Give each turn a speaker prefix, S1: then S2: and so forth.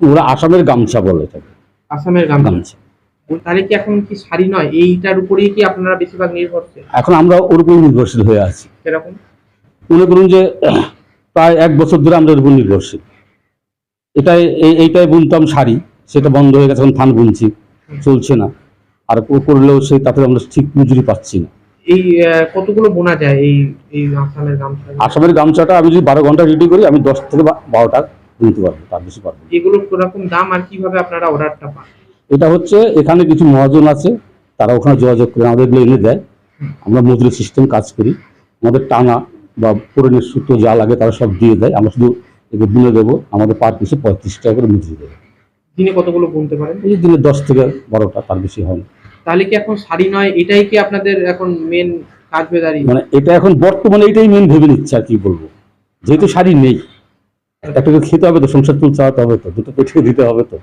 S1: ওরা আসামের গামছা বলে থাকে
S2: আসামের গামছা। তাহলে কি এখন কি শাড়ি নয়? এইটার উপরেই কি আপনারা বেশিরভাগ নির্ভরশীল?
S1: এখন আমরা ওর উপর নির্ভরশীল হয়ে আছি। মনে করুন যে প্রায় এক বছর ধরে আমরা নির্ভরশীল। এটাই এইটাই বুনতাম শাড়ি। সেটা বন্ধ হয়ে গেছে এখন থান বুনছি। চলছে না। আর করলেও সেই তাতে আমরা ঠিক মজুরি পাচ্ছি না।
S2: এই কতগুলো বোনা যায় এই এই আসামের গামছা
S1: আসামের গামছাটা আমি যদি বারো ঘণ্টা রেডি করি আমি দশ থেকে বারোটা বুনতে পারব তার বেশি পারব।
S2: এগুলো কীরকম দাম আর কীভাবে আপনারা অর্ডারটা পান?
S1: এটা হচ্ছে এখানে কিছু মহাজন আছে তারা ওখানে যোগাযোগ করে আমাদের এনে দেয়। আমরা মজুরি সিস্টেম কাজ করি। আমাদের টানা বা পুরনের সূত্র যা লাগে তারা সব দিয়ে দেয়। আমরা শুধু এগুলো বুনে দেবো আমাদের পার পিসে পঁয়ত্রিশ টাকা করে মজুরি দেবে।
S2: দিনে কতগুলো বুনতে পারেন?
S1: এই দিনে দশ থেকে বারোটা তার বেশি হয় না।
S2: তাহলে কি এখন শাড়ি নয় এটাই কি আপনাদের এখন মেন কাজ দাঁড়িয়ে
S1: মানে এটা এখন বর্তমানে এটাই মেন ভেবে নিচ্ছে আর কি বলব। যেহেতু শাড়ি নেই একটা খেতে হবে তো সংসার চুল চালাতে হবে তো দুটো পেটে দিতে হবে তো।